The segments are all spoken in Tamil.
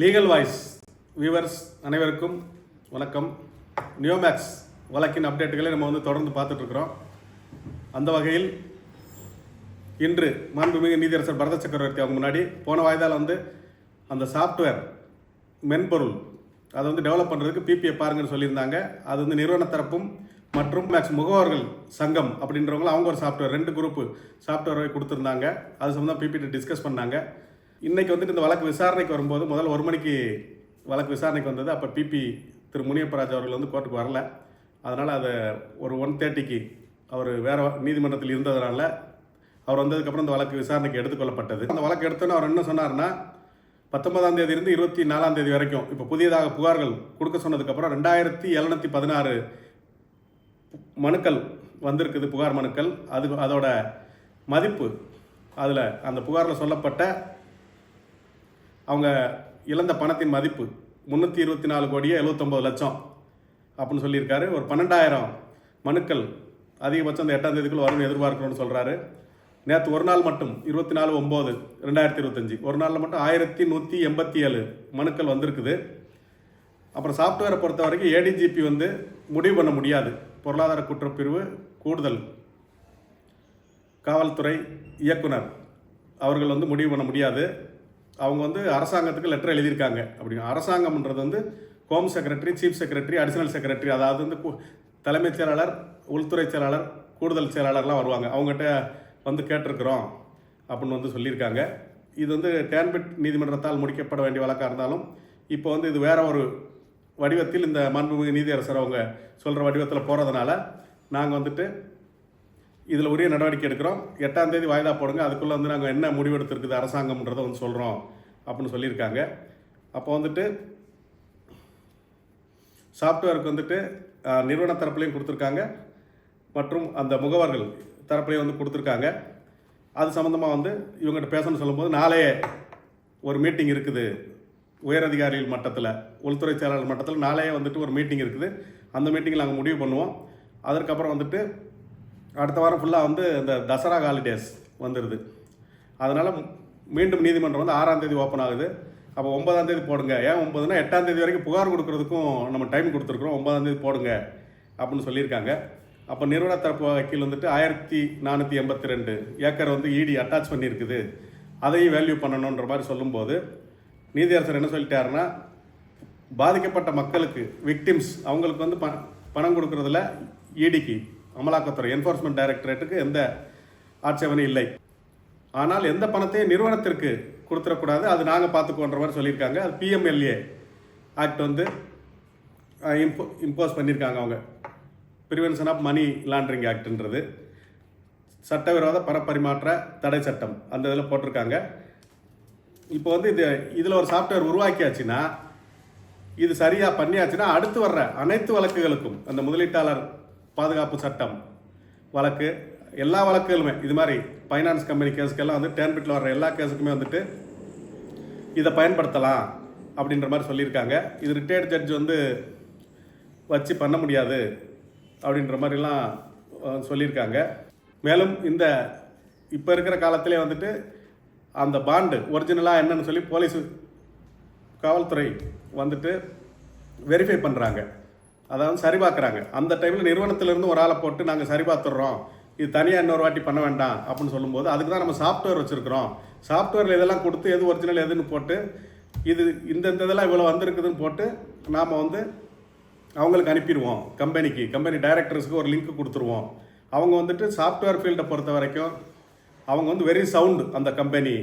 லீகல் வாய்ஸ் வியூவர்ஸ் அனைவருக்கும் வணக்கம். நியோமேக்ஸ் வழக்கின் அப்டேட்டுகளை நம்ம வந்து தொடர்ந்து பார்த்துட்ருக்குறோம். அந்த வகையில் இன்று மாண்புமிகு நீதியரசர் பரத சக்கரவர்த்தி அவங்க முன்னாடி போன வாய்தால் வந்து அந்த சாஃப்ட்வேர் மென்பொருள் அதை வந்து டெவலப் பண்ணுறதுக்கு பிபிஐ பாருங்கன்னு சொல்லியிருந்தாங்க. அது வந்து நிறுவன தரப்பும் மற்றும் மேக்ஸ் முகவர்கள் சங்கம் அப்படின்றவங்களும் அவங்க ஒரு சாஃப்ட்வேர் ரெண்டு குரூப்பு சாஃப்ட்வேரை கொடுத்துருந்தாங்க. அது சம்மந்தம் பிபிடி டிஸ்கஸ் பண்ணாங்க. இன்றைக்கி வந்துட்டு இந்த வழக்கு விசாரணைக்கு வரும்போது முதல்ல ஒரு மணிக்கு வழக்கு விசாரணைக்கு வந்தது. அப்போ பிபி திரு முனியப்பராஜ் அவர்கள் வந்து கோர்ட்டுக்கு வரல. அதனால் அதை ஒரு ஒன் தேர்ட்டிக்கு அவர் வேறு நீதிமன்றத்தில் இருந்ததுனால அவர் வந்ததுக்கப்புறம் இந்த வழக்கு விசாரணைக்கு எடுத்துக்கொள்ளப்பட்டது. அந்த வழக்கு எடுத்தோன்னே அவர் என்ன சொன்னார்னா பத்தொன்பதாம் தேதியிலிருந்து இருபத்தி நாலாம் தேதி வரைக்கும் இப்போ புதியதாக புகார்கள் கொடுக்க சொன்னதுக்கப்புறம் ரெண்டாயிரத்தி எழுநூத்தி பதினாறு மனுக்கள் வந்திருக்குது புகார் மனுக்கள். அது அதோட மதிப்பு அதில் அந்த புகாரில் சொல்லப்பட்ட அவங்க இழந்த பணத்தின் மதிப்பு முந்நூற்றி இருபத்தி நாலு கோடியே எழுபத்தொம்பது லட்சம் அப்படின்னு சொல்லியிருக்காரு. ஒரு பன்னெண்டாயிரம் மனுக்கள் அதிகபட்சம் அந்த எட்டாம் தேதிக்குள்ள வரும்னு எதிர்பார்க்கணும்னு சொல்கிறாரு நேற்று ஒரு நாள் மட்டும் இருபத்தி நாலு ஒம்பது ரெண்டாயிரத்தி இருபத்தஞ்சி. ஒரு நாளில் மட்டும் ஆயிரத்தி நூற்றி எண்பத்தி ஏழு மனுக்கள் வந்திருக்குது. அப்புறம் சாஃப்ட்வேரை பொறுத்த வரைக்கும் ஏடிஜிபி வந்து முடிவு பண்ண முடியாது. பொருளாதார குற்றப்பிரிவு கூடுதல் காவல்துறை இயக்குனர். அவர்கள் வந்து முடிவு பண்ண முடியாது. அவங்க வந்து அரசாங்கத்துக்கு லெட்டர் எழுதியிருக்காங்க. அப்படின்னு அரசாங்கம்ன்றது வந்து home secretary chief secretary additional secretary அதாவது வந்து தலைமைச் செயலாளர் உள்துறை செயலாளர் கூடுதல் செயலாளர்லாம் வருவாங்க. அவங்ககிட்ட வந்து கேட்டிருக்கிறோம் அப்படின்னு வந்து சொல்லியிருக்காங்க. இது வந்து டேன்பிட் நீதிமன்றத்தால் முடிக்கப்பட வேண்டிய வழக்காக இருந்தாலும் இப்போ வந்து இது வேற ஒரு வடிவத்தில் இந்த மாண்புமிகு நீதியரசர் அவங்க சொல்கிற வடிவத்தில் போகிறதுனால நாங்கள் வந்துட்டு இதில் உரிய நடவடிக்கை எடுக்கிறோம். எட்டாம் தேதி வாய்தா போடுங்க. அதுக்குள்ளே வந்து நாங்கள் என்ன முடிவெடுத்திருக்குது அரசாங்கம்ன்றதை வந்து சொல்கிறோம் அப்படின்னு சொல்லியிருக்காங்க. அப்போ வந்துட்டு சாஃப்ட்வேருக்கு வந்துட்டு நிறுவன தரப்புலையும் கொடுத்துருக்காங்க. மற்றும் அந்த முகவர்கள் தரப்புலையும் வந்து கொடுத்துருக்காங்க. அது சம்மந்தமாக வந்து இவங்ககிட்ட பேசணும்னு சொல்லும்போது நாளையே ஒரு மீட்டிங் இருக்குது. உயரதிகாரிகள் மட்டத்தில் உள்துறை செயலாளர் மட்டத்தில் நாளையே வந்துட்டு ஒரு மீட்டிங் இருக்குது. அந்த மீட்டிங்கில் நாங்கள் முடிவு பண்ணுவோம். அதற்கப்புறம் வந்துட்டு அடுத்த வாரம் ஃபுல்லாக வந்து இந்த தசரா ஹாலிடேஸ் வந்துடுது அதனால் மீண்டும் நீதிமன்றம் வந்து ஆறாம் தேதி ஓப்பன் ஆகுது. அப்போ ஒன்பதாம் தேதி போடுங்க. ஏன் ஒன்பதுனா எட்டாம் தேதி வரைக்கும் புகார் கொடுக்குறதுக்கும் நம்ம டைம் கொடுத்துருக்குறோம். ஒன்பதாம் தேதி போடுங்க அப்படின்னு சொல்லியிருக்காங்க. அப்போ நிறுவன தரப்பு வக்கீல் வந்துட்டு ஆயிரத்தி நானூற்றி எண்பத்தி ரெண்டு ஏக்கர் வந்து இடி அட்டாச் பண்ணியிருக்குது. அதையும் வேல்யூ பண்ணணுன்ற மாதிரி சொல்லும்போது நீதியரசர் என்ன சொல்லிட்டாருன்னா பாதிக்கப்பட்ட மக்களுக்கு விக்டிம்ஸ் அவங்களுக்கு வந்து ப பணம் கொடுக்குறதுல இடிக்கு அமலாக்கத்துறை என்ஃபோர்ஸ்மெண்ட் டைரக்டரேட்டுக்கு எந்த ஆட்சேபனை இல்லை. ஆனால் எந்த பணத்தையும் நிறுவனத்திற்கு கொடுத்துடக்கூடாது. அது நாங்கள் பார்த்துக்கோன்ற மாதிரி சொல்லியிருக்காங்க. அது பிஎம்எல்ஏ ஆக்ட் வந்து இம்போ இம்போஸ் பண்ணியிருக்காங்க அவங்க. ப்ரிவென்ஷன் ஆஃப் மணி லாண்ட்ரிங் ஆக்ட்ன்றது சட்டவிரோத பணப்பரிமாற்ற தடை சட்டம். அந்த இதில் போட்டிருக்காங்க. இப்போ வந்து இது இதில் ஒரு சாஃப்ட்வேர் உருவாக்கியாச்சுன்னா இது சரியாக பண்ணியாச்சுன்னா அடுத்து வர்ற அனைத்து வழக்குகளுக்கும் அந்த முதலீட்டாளர் பாதுகாப்பு சட்டம். வழக்கு எல்லா வழக்குகளுமே இது மாதிரி ஃபைனான்ஸ் கம்பெனி கேஸுக்கெல்லாம் வந்து டேன்பிட்டில் வர்ற எல்லா கேஸுக்குமே வந்துட்டு இதை பயன்படுத்தலாம் அப்படின்ற மாதிரி சொல்லியிருக்காங்க. இது ரிட்டையர்ட் ஜட்ஜ் வந்து வச்சு பண்ண முடியாது அப்படின்ற மாதிரிலாம் சொல்லியிருக்காங்க. மேலும் இந்த இப்போ இருக்கிற காலத்திலே வந்துட்டு அந்த பாண்டு ஒரிஜினலாக என்னன்னு சொல்லி போலீஸ் காவல்துறை வந்துட்டு வெரிஃபை பண்ணுறாங்க அதாவது சரி பார்க்குறாங்க. அந்த டைமில் நிறுவனத்திலேருந்து ஒரு ஆளை போட்டு நாங்கள் சரிபார்த்துடுறோம் இது தனியாக இன்னொரு வாட்டி பண்ண வேண்டாம் அப்படின்னு சொல்லும்போது அதுக்கு தான் நம்ம சாஃப்ட்வேர் வச்சுருக்கிறோம். சாஃப்ட்வேரில் இதெல்லாம் கொடுத்து எது ஒரிஜினல் எதுன்னு போட்டு இது இந்த இந்த இதெல்லாம் இவ்வளோ வந்திருக்குதுன்னு போட்டு நாம் வந்து அவங்களுக்கு அனுப்பிடுவோம். கம்பெனிக்கு கம்பெனி டைரக்டர்ஸ்க்கு ஒரு லிங்க் கொடுத்துருவோம். அவங்க வந்துட்டு சாஃப்ட்வேர் ஃபீல்டை பொறுத்த வரைக்கும் அவங்க வந்து வெரி சவுண்டு அந்த கம்பெனி.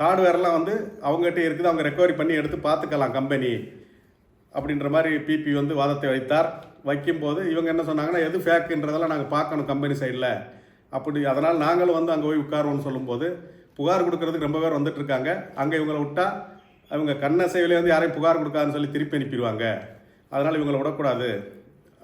ஹார்ட்வேர்லாம் வந்து அவங்ககிட்ட இருக்குது. அவங்க ரெக்கவரி பண்ணி எடுத்து பார்த்துக்கலாம் கம்பெனி. அப்படின்ற மாதிரி பிபி வந்து வாதத்தை வைத்தார் வைக்கும்போது இவங்க என்ன சொன்னாங்கன்னா எது ஃபேக்குன்றதெல்லாம் நாங்கள் பார்க்கணும் கம்பெனி சைடில் அப்படி அதனால் நாங்களும் வந்து அங்கே போய் உட்காருவோம்னு சொல்லும்போது புகார் கொடுக்கறதுக்கு ரொம்ப பேர் வந்துட்டுருக்காங்க அங்கே இவங்களை விட்டா அவங்க கண்ணசைவிலே வந்து யாரையும் புகார் கொடுக்காதுன்னு சொல்லி திருப்பி அனுப்பிடுவாங்க. அதனால் இவங்களை விடக்கூடாது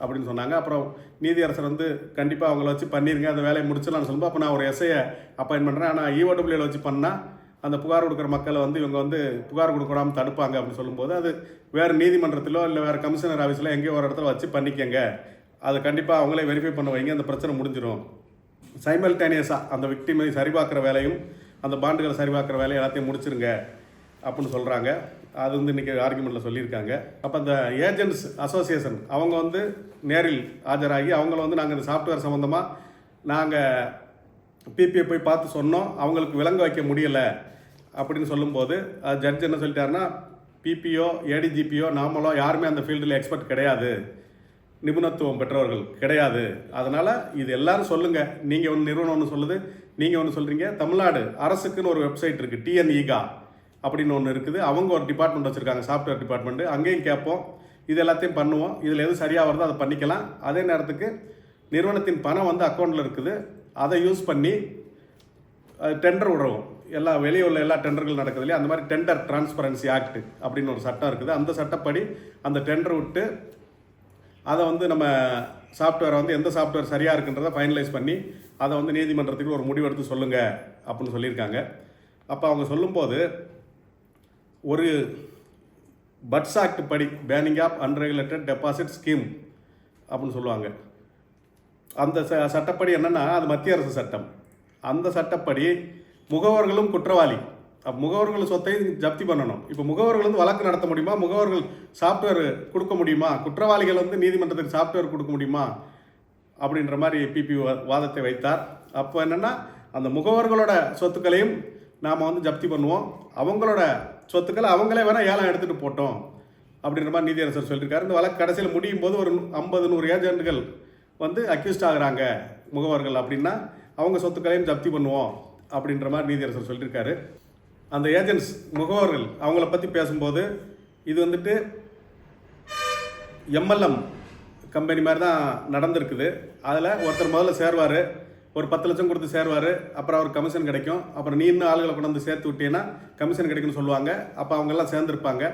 அப்படின்னு சொன்னாங்க. அப்புறம் நீதியரசர் வந்து கண்டிப்பாக அவங்கள வச்சு பண்ணிடுங்க அந்த வேலையை முடிச்சிடலாம்னு சொல்லும்போது அப்போ நான் ஒரு எஸ்ஐயை அப்பாயின் பண்ணுறேன் ஆனால் இஓடபிள்யூவில் வச்சு பண்ணால் அந்த புகார் கொடுக்குற மக்களை வந்து இவங்க வந்து புகார் கொடுக்காம தடுப்பாங்க அப்படின்னு சொல்லும்போது அது வேறு நீதிமன்றத்திலோ இல்லை வேறு கமிஷனர் ஆஃபீஸில் எங்கேயோ ஒரு இடத்துல வச்சு பண்ணிக்கங்க. அது கண்டிப்பாக அவங்களே வெரிஃபை பண்ண வைங்க அந்த பிரச்சனை முடிஞ்சிடும் சைமல்டேனியஸாக அந்த விக்டிமை சரி பார்க்குற வேலையும் அந்த பாண்டுகளை சரிபார்க்குற வேலையும் எல்லாத்தையும் முடிச்சிருங்க அப்படின்னு சொல்கிறாங்க அது வந்து இன்றைக்கி ஆர்குமெண்ட்டில் சொல்லியிருக்காங்க. அப்போ அந்த ஏஜென்ட்ஸ் அசோசியேஷன் அவங்க வந்து நேரில் ஆஜராகி அவங்கள வந்து நாங்கள் இந்த சாஃப்ட்வேர் சம்மந்தமாக நாங்கள் பிபிஐ போய் பார்த்து சொன்னோம். அவங்களுக்கு விளங்க வைக்க முடியலை அப்படின்னு சொல்லும்போது ஜட்ஜ் என்ன சொல்லிட்டாருன்னா பிபிஓ ஏடிஜிபிஓ நாமளோ யாருமே அந்த ஃபீல்டில் எக்ஸ்பர்ட் கிடையாது. நிபுணத்துவம் பெற்றவர்கள் கிடையாது. அதனால் இது எல்லாரும் சொல்லுங்கள் நீங்கள் ஒன்று நிறுவனம் ஒன்று சொல்லுது நீங்கள் ஒன்று சொல்கிறீங்க தமிழ்நாடு அரசுக்குன்னு ஒரு வெப்சைட் இருக்குது டிஎன்இகா அப்படின்னு ஒன்று இருக்குது. அவங்க ஒரு டிபார்ட்மெண்ட் வச்சுருக்காங்க சாஃப்ட்வேர் டிபார்ட்மெண்ட்டு அங்கேயும் கேட்போம். இது எல்லாத்தையும் பண்ணுவோம். இதில் எது சரியாக வருதோ அதை பண்ணிக்கலாம். அதே நேரத்துக்கு நிறுவனத்தின் பணம் வந்து அக்கௌண்ட்டில் இருக்குது. அதை யூஸ் பண்ணி டெண்டர் விடுறோம். எல்லா வெளியே உள்ள எல்லா டெண்டர்கள் நடக்குது இல்லையா? அந்த மாதிரி டெண்டர் டிரான்ஸ்பரன்சி ஆக்ட் அப்படின்னு ஒரு சட்டம் இருக்குது. அந்த சட்டப்படி அந்த டெண்டர் விட்டு அதை வந்து நம்ம சாஃப்ட்வேரை வந்து எந்த சாஃப்ட்வேர் சரியாக இருக்குன்றதை ஃபைனலைஸ் பண்ணி அதை வந்து நீதிமன்றத்துக்கு ஒரு முடிவெடுத்து சொல்லுங்கள் அப்படின்னு சொல்லியிருக்காங்க. அப்போ அவங்க சொல்லும்போது ஒரு பட்ஸ் ஆக்ட் படி banning of unregulated deposit scheme அப்படின்னு சொல்லுவாங்க. அந்த ச சட்டப்படி என்னென்னா அது மத்திய அரசு சட்டம். அந்த சட்டப்படி முகவர்களும் குற்றவாளி. முகவர்கள் சொத்தையும் ஜப்தி பண்ணணும். இப்போ முகவர்கள் வந்து வழக்கு நடத்த முடியுமா? முகவர்கள் சாஃப்ட்வேர் கொடுக்க முடியுமா? குற்றவாளிகள் வந்து நீதிமன்றத்துக்கு சாஃப்ட்வேர் கொடுக்க முடியுமா? அப்படின்ற மாதிரி பிபி வாதத்தை வைத்தார். அப்போ என்னென்னா அந்த முகவர்களோட சொத்துக்களையும் நாம் வந்து ஜப்தி பண்ணுவோம். அவங்களோட சொத்துக்களை அவங்களே வேணால் ஏலம் எடுத்துகிட்டு போட்டோம். அப்படின்ற மாதிரி நீதியரசர் சொல்லியிருக்காரு. இந்த வழக்கு கடைசியில் முடியும் போது ஒரு ஐம்பது நூறு ஏஜென்ட்கள் வந்து அக்யூஸ்ட் ஆகுறாங்க முகவர்கள் அப்படின்னா அவங்க சொத்துக்களையும் ஜப்தி பண்ணுவோம் அப்படின்ற மாதிரி நீதியரசர் சொல்லியிருக்காரு. அந்த ஏஜென்ட்ஸ் முகவர்கள் அவங்கள பற்றி பேசும்போது இது வந்துட்டு எம்எல்எம் கம்பெனி மாதிரி தான் நடந்திருக்குது. அதில் ஒருத்தர் முதல்ல சேருவார் ஒரு பத்து லட்சம் கொடுத்து சேருவார் அப்புறம் அவர் கமிஷன் கிடைக்கும். அப்புறம் நீ இன்னும் ஆளுகளை கொண்டு வந்து சேர்த்து விட்டீங்கன்னா கமிஷன் கிடைக்கும்னு சொல்லுவாங்க. அப்போ அவங்கெல்லாம் சேர்ந்துருப்பாங்க.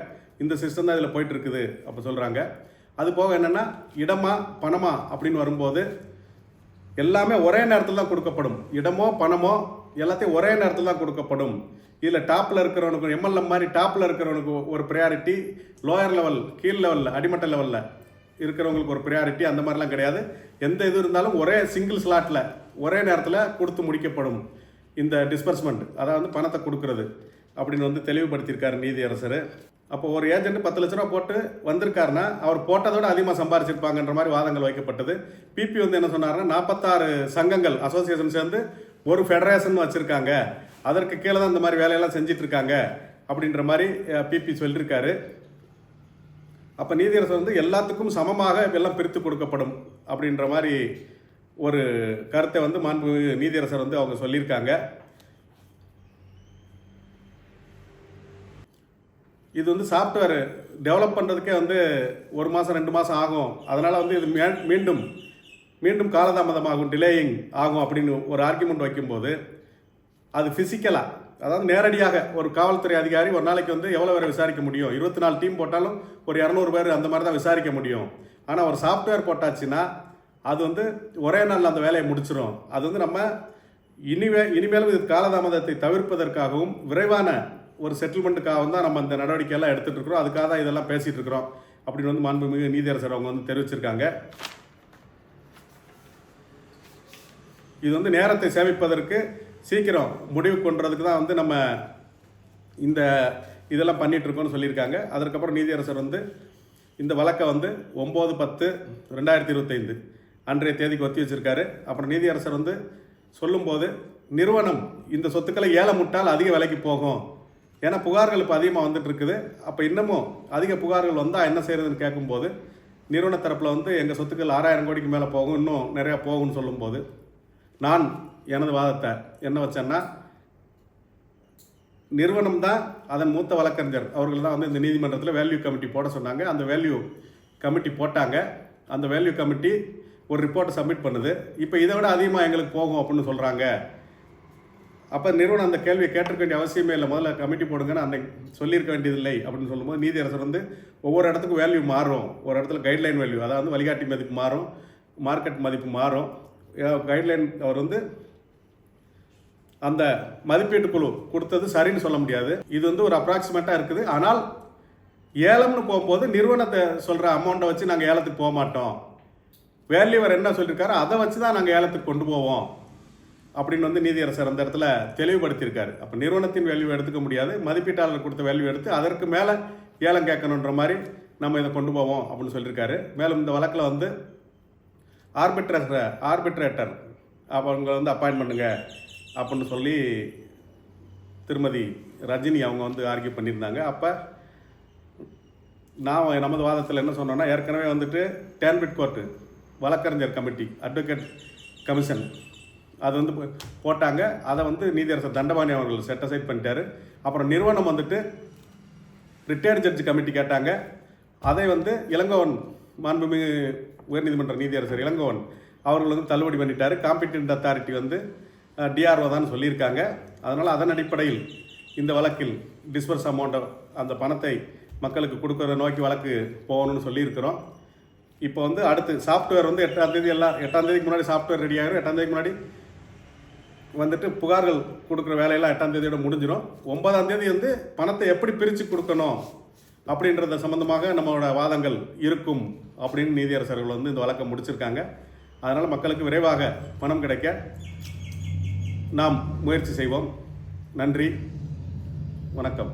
இந்த சிஸ்டம் தான் இதில் போயிட்டுருக்குது அப்போ சொல்கிறாங்க அது போக என்னென்னா இடமா பணமா அப்படின்னு வரும்போது எல்லாமே ஒரே நேரத்தில் தான் கொடுக்கப்படும். இடமோ பணமோ எல்லாத்தையும் ஒரே நேரத்தில் தான் கொடுக்கப்படும். இதில் டாப்பில் இருக்கிறவனுக்கு எம்எல்ஏ மாதிரி டாப்பில் இருக்கிறவனுக்கு ஒரு ப்ரையாரிட்டி லோயர் லெவல் கீழ் லெவலில் அடிமட்ட லெவலில் இருக்கிறவங்களுக்கு ஒரு ப்ரையாரிட்டி அந்த மாதிரிலாம் கிடையாது. எந்த இது இருந்தாலும் ஒரே சிங்கிள் ஸ்லாட்டில் ஒரே நேரத்தில் கொடுத்து முடிக்கப்படும் இந்த டிஸ்பர்ஸ்மெண்ட் அதாவது பணத்தை கொடுக்கறது அப்படின்னு வந்து தெளிவுபடுத்தியிருக்காரு நீதியரசர். அப்போ ஒரு ஏஜென்ட் பத்து லட்ச ரூபா போட்டு வந்திருக்காருன்னா அவர் போட்டதோட அதிகமாக சம்பாரிச்சிருப்பாங்கன்ற மாதிரி வாதங்கள் வைக்கப்பட்டது. பிபி வந்து என்ன சொன்னார்னா நாற்பத்தாறு சங்கங்கள் அசோசியேஷன் சேர்ந்து ஒரு ஃபெடரேஷன் வச்சுருக்காங்க. அதற்கு கீழே தான் இந்த மாதிரி வேலையெல்லாம் செஞ்சிட்ருக்காங்க அப்படின்ற மாதிரி பிபி சொல்லியிருக்காரு அப்போ நீதியரசர் வந்து எல்லாத்துக்கும் சமமாக எல்லாம் பிரித்து கொடுக்கப்படும் அப்படின்ற மாதிரி ஒரு கருத்தை வந்து மாண்பு நீதியரசர் வந்து அவங்க சொல்லியிருக்காங்க. இது வந்து சாஃப்ட்வேர் டெவலப் பண்ணுறதுக்கே வந்து ஒரு மாதம் ரெண்டு மாதம் ஆகும். அதனால் வந்து இது மே- மீண்டும் மீண்டும் காலதாமதமாகும் டிலேயிங் ஆகும் அப்படின்னு ஒரு ஆர்குமெண்ட் வைக்கும்போது அது ஃபிசிக்கலாக அதாவது நேரடியாக ஒரு காவல்துறை அதிகாரி ஒரு நாளைக்கு வந்து எவ்வளோ பேரை விசாரிக்க முடியும்? இருபத்தி நாலு டீம் போட்டாலும் ஒரு இரநூறு பேர் அந்த மாதிரி தான் விசாரிக்க முடியும். ஆனால் ஒரு சாஃப்ட்வேர் போட்டாச்சுன்னா அது வந்து ஒரே நாளில் அந்த வேலையை முடிச்சிடும் அது வந்து நம்ம இனிமே இனிமேலும் இது காலதாமதத்தை தவிர்ப்பதற்காகவும் விரைவான ஒரு செட்டில்மெண்ட்டுக்காக தான் நம்ம இந்த நடவடிக்கையெல்லாம் எடுத்துகிட்டு இருக்கிறோம் அதுக்காக தான் இதெல்லாம் பேசிகிட்டு இருக்கிறோம் அப்படின்னு வந்து மாண்புமிகு நீதியரசர் அவங்க வந்து தெரிவிச்சிருக்காங்க. இது வந்து நேரத்தை சேமிப்பதற்கு சீக்கிரம் முடிவு கொண்டதுக்கு தான் வந்து நம்ம இந்த இதெல்லாம் பண்ணிகிட்ருக்கோம்னு சொல்லியிருக்காங்க. அதற்கப்புறம் நீதியரசர் வந்து இந்த வழக்கை வந்து ஒம்பது பத்து ரெண்டாயிரத்தி இருபத்தைந்து அன்றைய தேதிக்கு ஒத்தி வச்சிருக்காரு. அப்புறம் நீதியரசர் வந்து சொல்லும்போது நிறுவனம் இந்த சொத்துக்களை ஏலமுட்டால் அதிக விலைக்கு போகும். ஏன்னா புகார்கள் இப்போ அதிகமாக வந்துட்டு இருக்குது. அப்போ இன்னமும் அதிக புகார்கள் வந்தால் என்ன செய்யறதுன்னு கேட்கும்போது நிறுவன தரப்பில் வந்து எங்கள் சொத்துக்கள் ஆறாயிரம் கோடிக்கு மேலே போகும் இன்னும் நிறையா போகும்னு சொல்லும்போது நான் எனது வாதத்தை என்ன வச்சேன்னா நிறுவனம் தான் அதன் மூத்த வழக்கறிஞர். அவர்கள் தான் வந்து இந்த நீதிமன்றத்தில் வேல்யூ கமிட்டி போட சொன்னாங்க. அந்த வேல்யூ கமிட்டி போட்டாங்க. அந்த வேல்யூ கமிட்டி ஒரு ரிப்போர்ட்டை சப்மிட் பண்ணுது. இப்போ இதை விட அதிகமாக எங்களுக்கு போகும் அப்படின்னு சொல்கிறாங்க அப்போ நிறுவனம் அந்த கேள்வியை கேட்டிருக்க வேண்டிய அவசியமே இல்லை. முதல்ல கமிட்டி போடுங்கன்னு அன்னைக்கு சொல்லியிருக்க வேண்டியதில்லை அப்படின்னு சொல்லும்போது நீதியரசர் வந்து ஒவ்வொரு இடத்துக்கும் வேல்யூ மாறும். ஒரு இடத்துல கைட்லைன் வேல்யூ அதாவது வழிகாட்டி மதிப்பு மாறும். மார்க்கெட் மதிப்பு மாறும். கைட்லைன் அவர் வந்து அந்த மதிப்பீட்டு குழு கொடுத்தது சரின்னு சொல்ல முடியாது. இது வந்து ஒரு அப்ராக்சிமேட்டாக இருக்குது. ஆனால் ஏலம்னு போகும்போது நிறுவனத்தை சொல்கிற அமௌண்ட்டை வச்சு நாங்கள் ஏலத்துக்கு போக மாட்டோம். வேல்யூவர் என்ன சொல்லியிருக்காரோ அதை வச்சு தான் நாங்கள் ஏலத்துக்கு கொண்டு போவோம். அப்படின்னு வந்து நீதியரசர் அந்த இடத்துல தெளிவுபடுத்தியிருக்காரு. அப்போ நிறுவனத்தின் வேல்யூ எடுத்துக்க முடியாது மதிப்பீட்டாளர் கொடுத்த வேல்யூ எடுத்து அதற்கு மேலே ஏலம் கேட்கணுன்ற மாதிரி நம்ம இதை கொண்டு போவோம் அப்படின்னு சொல்லியிருக்காரு. மேலும் இந்த வழக்கில் வந்து ஆர்பிட்ரேட்டர் ஆர்பிட்ரேட்டர் அவங்க வந்து அப்பாயின்ட் பண்ணுங்க அப்படின்னு சொல்லி திருமதி ரஜினி அவங்க வந்து ஆர்கியூ பண்ணியிருந்தாங்க. அப்போ நான் நமது வாதத்தில் என்ன சொன்னேன்னா ஏற்கனவே வந்துட்டு டேன்பிட் கோர்ட்டு வழக்கறிஞர் கமிட்டி அட்வொகேட் கமிஷன் அது வந்து போ- போட்டாங்க. அதை வந்து நீதியரசர் தண்டபாணி அவர்கள் செட்டசைட் பண்ணிட்டாரு. அப்புறம் நிறுவனம் வந்துட்டு ரிட்டையர்டு ஜட்ஜ் கமிட்டி கேட்டாங்க. அதை வந்து இளங்கோவன் மாண்புமிகு உயர்நீதிமன்ற நீதியரசர் இளங்கோவன் அவர்கள் வந்து தள்ளுபடி பண்ணிட்டார். காம்பிடென்ட் அத்தாரிட்டி வந்து டிஆர்ஓ தான் சொல்லியிருக்காங்க. அதனால் அதன் அடிப்படையில் இந்த வழக்கில் டிஸ்பர்ஸ் அமௌண்ட்டை அந்த பணத்தை மக்களுக்கு கொடுக்குறத நோக்கி வழக்கு போகணும்னு சொல்லியிருக்கிறோம். இப்போ வந்து அடுத்து சாஃப்ட்வேர் வந்து எட்டாம் தேதி எல்லாம் எட்டாம் தேதிக்கு முன்னாடி சாஃப்ட்வேர் ரெடி ஆகிரும் எட்டாம் தேதிக்கு முன்னாடி வந்துட்டு புகார்கள் கொடுக்குற வேலையெல்லாம் எட்டாம் தேதியோட முடிஞ்சிடும் ஒன்பதாம் தேதி வந்து பணத்தை எப்படி பிரித்து கொடுக்கணும் அப்படின்றத சம்மந்தமாக நம்மளோட வாதங்கள் இருக்கும் அப்படின்னு நீதியரசர்கள் வந்து இந்த வழக்கை முடிச்சிருக்காங்க. அதனால் மக்களுக்கு விரைவாக பணம் கிடைக்க நாம் முயற்சி செய்வோம். நன்றி. வணக்கம்.